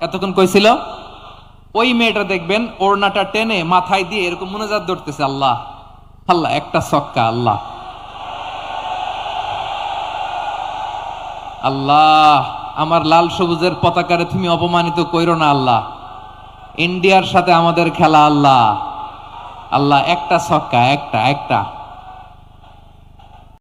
এতক্ষণ কইছিল, ওই মেয়েটা দেখবেন ওড়নাটা টেনে মাথায় দিয়ে এরকম মনোজাত ধরতেছে, আল্লাহ। আল্লাহ, একটা সক্কা আল্লাহ। আল্লাহ, আমার লাল সবুজের পতাকারে তুমি অপমানিত কইরো না, আল্লাহ। ইন্ডিয়ার সাথে আমাদের খেলা, আল্লাহ। আল্লাহ, একটা ছক্কা, একটা একটা।